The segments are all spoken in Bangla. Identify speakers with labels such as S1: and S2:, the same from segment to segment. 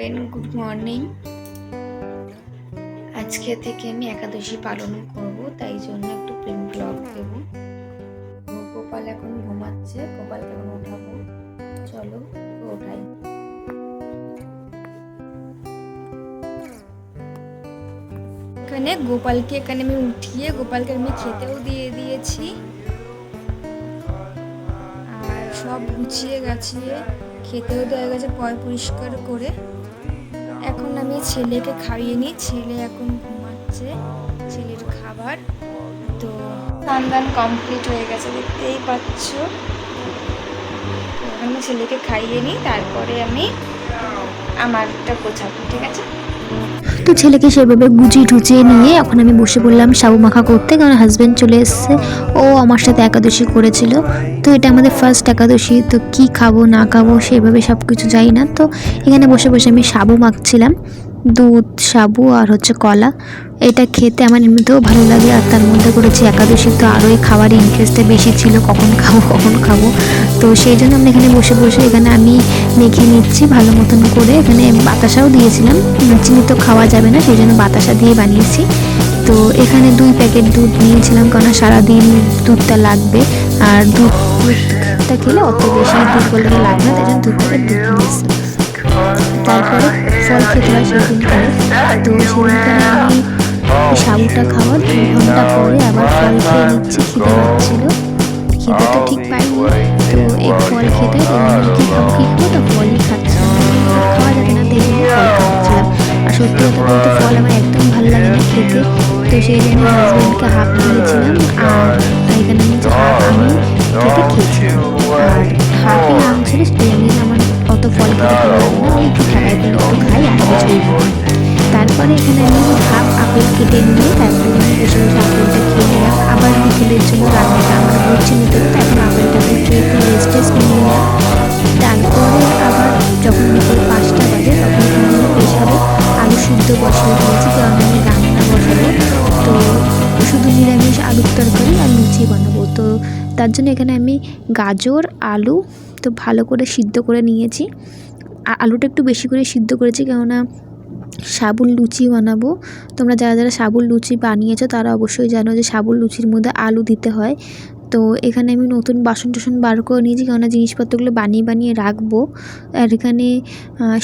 S1: Friend good morning. আজকে থেকে আমি একাদশী পালন করব, তাই জন্য একটু প্রেম ব্লগ দেবো। গোপাল এখন ঘুমাচ্ছে গোপালকে এখন ওঠাবো চলো ওঠাই। এখানে গোপালকে এখানে আমি উঠিয়ে, গোপালকে আমি খেতেও দিয়ে দিয়েছি। আর সব গুছিয়ে গাছিয়ে, খেতেও দেওয়া গেছে, পয় পরিষ্কার করে। এখন আমি ছেলেকে খাইয়ে নিই। ছেলে এখন ঘুমাচ্ছে, ছেলের খাবার। তো দান কমপ্লিট হয়ে গেছে, দেখতেই পাচ্ছ। এখন ছেলেকে খাইয়ে নিই, তারপরে আমি আমারটা গোছাবো, ঠিক আছে?
S2: তো ছেলেকে সেভাবে গুজিয়ে টুচিয়ে নিয়ে এখন আমি বসে পড়লাম সাবু মাখা করতে, কারণ হাজব্যান্ড চলে এসছে। ও আমার সাথে একাদশী করেছিল। তো এটা আমাদের ফার্স্ট একাদশী, তো কি খাব, না খাব, সেভাবে সব কিছু যাই না। তো এখানে বসে বসে আমি সাবু মাখছিলাম। দুধ, সাবু আর হচ্ছে কলা। এটা খেতে আমার এমনিতেও ভালো লাগে আর তার মধ্যে করেছি একাদশী, তো আরোই খাওয়ার ইন্টারেস্টটা বেশি ছিল, কখন খাব কখন খাব। তো সেই জন্য আমরা এখানে বসে বসে এখানে আমি মেখে নিচ্ছি ভালো মতন করে। এখানে বাতাসাও দিয়েছিলাম, চিনি তো খাওয়া যাবে না, সেই জন্য বাতাসা দিয়ে বানিয়েছি। তো এখানে দুই প্যাকেট দুধ নিয়েছিলাম, কারণ সারাদিন দুধটা লাগবে। আর দুধটা খেলে অত বেশি দুধ বলতে লাগবে না, তাই জন্য দুধ প্যাকেট দুধ নিয়েছি তারপরে ফল খেতে হয় সেদিনকারে তো সেদিনকারে আমি সাবুটা খাওয়ার দু ঘণ্টা পরে আবার ফল খেয়ে নিচ্ছি, খিদে পাচ্ছিল। খিদে তো ঠিক পাইনি। তো এই ফল খেতে কি খাব কি খাব? তো ফলই খাচ্ছিলাম খাওয়া যাবে না জন্য ফল খাচ্ছিলাম। আর সত্যি কথা বলতে ফল আমার একদম ভালো লাগে না খেতে। তো সেই জন্য হাজব্যান্ডকে হাফ দিয়েছিলাম তারপরে এখানে আমি হাফ আপেল কেটে নিয়ে তারপরে আমি বসে আপেলটা খেয়ে নিলাম। আবার বিকেলের জন্য রান্নাটা আমার হচ্ছে নিতে হতো এখন আপেলটাকে খেয়ে একটু রেস্ট নিয়ে নিলাম। তারপরে আবার যখন বিকেল পাঁচটা বাজে, তখন আমি প্রেশারে আলু সিদ্ধ বসিয়ে দিয়েছি, কারণ আমি রান্না বসাবো। তো শুধু নিরামিষ আলুর তরকারি আর লুচি বানাবো। তো তার জন্য এখানে আমি গাজর, আলু তো ভালো করে সিদ্ধ করে নিয়েছি। আলুটা একটু বেশি করে সিদ্ধ করেছি, কেননা সাবুন লুচি বানাবো। তোমরা যারা যারা সাবুন লুচি বানিয়েছো, তারা অবশ্যই জানো যে সাবুন লুচির মধ্যে আলু দিতে হয়। তো এখানে আমি নতুন বাসন টাসন বার করে নিয়েছি, কেননা জিনিসপত্রগুলো বানিয়ে বানিয়ে রাখব। আর এখানে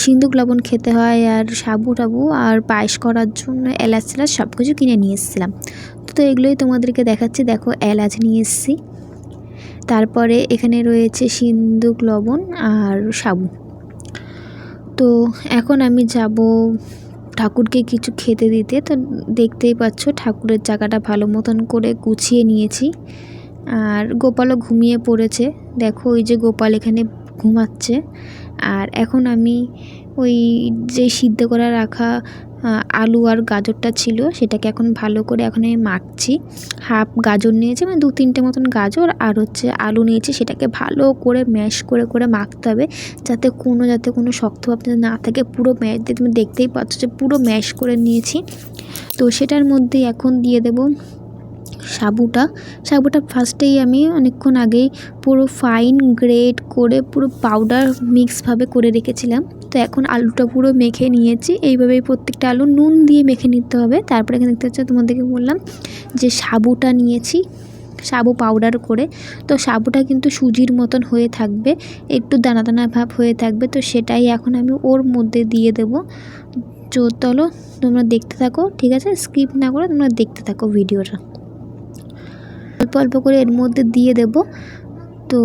S2: সিন্দুক লবণ খেতে হয়, আর সাবু টাবু, আর পায়েস করার জন্য এলাচ টেলাচ সব কিছু কিনে নিয়ে এসেছিলাম। তো এগুলোই তোমাদেরকে দেখাচ্ছি। দেখো, এলাচ নিয়ে এসেছি। তারপরে এখানে রয়েছে সিন্দুক লবণ আর সাবু। তো এখন আমি যাব ঠাকুরকে কিছু খেতে দিতে। তো দেখতেই পাচ্ছ ঠাকুরের জায়গাটা ভালো মতন করে গুছিয়ে নিয়েছি। আর গোপালও ঘুমিয়ে পড়েছে। দেখো ওই যে গোপাল এখানে ঘুমাচ্ছে। আর এখন আমি ওই যে সিদ্ধ করা রাখা আলু আর গাজরটা ছিল, সেটাকে এখন ভালো করে এখন আমি মাখছি। হাফ গাজর নিয়েছি মানে দু তিনটে মতন গাজর, আর হচ্ছে আলু নিয়েছি, সেটাকে ভালো করে ম্যাশ করে করে মাখতে হবে, যাতে কোনো যাতে কোনো শক্ত ভাব যাতে না থাকে। পুরো ম্যাশ দিয়ে তুমি দেখতেই পাচ্ছ যে পুরো ম্যাশ করে নিয়েছি। তো সেটার মধ্যেই এখন দিয়ে দেব সাবুটা। সাবুটা ফার্স্টেই আমি অনেকক্ষণ আগেই পুরো ফাইন গ্রেড করে পুরো পাউডার মিক্সভাবে করে রেখেছিলাম। তো এখন আলুটা পুরো মেখে নিয়েছি। এইভাবেই প্রত্যেকটা আলু নুন দিয়ে মেখে নিতে হবে। তারপরে এখানে দেখতে হচ্ছে তোমাদেরকে বললাম যে সাবুটা নিয়েছি, সাবু পাউডার করে। তো সাবুটা কিন্তু সুজির মতন হয়ে থাকবে, একটু দানা দানা ভাব হয়ে থাকবে। তো সেটাই এখন আমি ওর মধ্যে দিয়ে দেবো। তো চলো তোমরা দেখতে থাকো, ঠিক আছে? স্কিপ না করে তোমরা দেখতে থাকো ভিডিওটা অল্প করে এর মধ্যে দিয়ে দেব। তো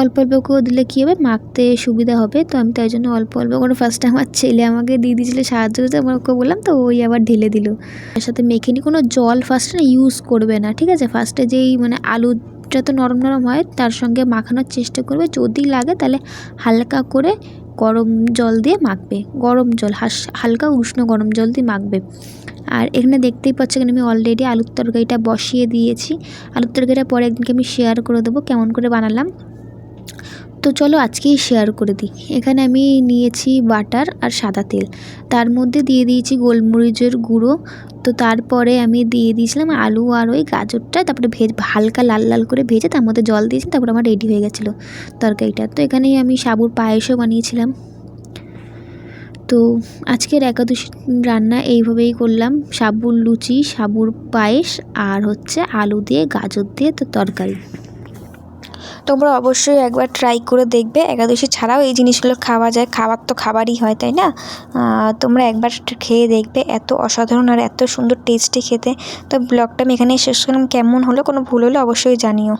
S2: অল্প অল্প করে দিলে কী হবে? মাখতে সুবিধা হবে। তো আমি তাই জন্য অল্প অল্প করে ফার্স্টে আমার ছেলে আমাকে দিয়ে দিয়েছিলো, সাহায্য করতে। আমার ওকে বললাম, তো ওই আবার ঢেলে দিল। তার সাথে মেখে নি কোনো জল ফার্স্টে না ইউজ করবে না, ঠিক আছে? ফার্স্টে যেই মানে আলুটা তো নরম নরম হয়, তার সঙ্গে মাখানোর চেষ্টা করবে। যদি লাগে তাহলে হালকা করে গরম জল দিয়ে মাখবে। গরম জল, হাস, হালকা উষ্ণ গরম জল দিয়ে মাখবে। আর এখানে দেখতেই পাচ্ছ এখানে আমি অলরেডি আলুর তরকারিটা বসিয়ে দিয়েছি। আলুর তরকারিটা পরে একদিনকে আমি শেয়ার করে দেবো, কেমন করে বানালাম। তো চলো আজকেই শেয়ার করে দিই। এখানে আমি নিয়েছি বাটার আর সাদা তেল। তার মধ্যে দিয়ে দিয়েছি গোলমরিচের গুঁড়ো। তো তারপরে আমি দিয়ে দিয়েছিলাম আলু আর ওই গাজরটা, তারপরে ভেজ, হালকা লাল লাল করে ভেজে তার মধ্যে জল দিয়েছি তারপরে আমার রেডি হয়ে গেছিল তরকারিটা। তো এখানেই আমি সাবুর পায়েসও বানিয়েছিলাম। তো আজকের একাদশী রান্না এইভাবেই করলাম। সাবুর লুচি, সাবুর পায়েস আর হচ্ছে আলু দিয়ে, গাজর দিয়ে তো তরকারি।
S1: তোমরা অবশ্যই একবার ট্রাই করে দেখবে। একাদশী ছাড়াও এই জিনিসগুলো খাওয়া যায়। খাবার তো খাবারই হয়, তাই না? তোমরা একবার খেয়ে দেখবে এত অসাধারণ আর এত সুন্দর টেস্টি খেতে। তো ব্লগটা আমি এখানেই শেষ করলাম। কেমন হলো, কোনো ভুল হলে অবশ্যই জানিও।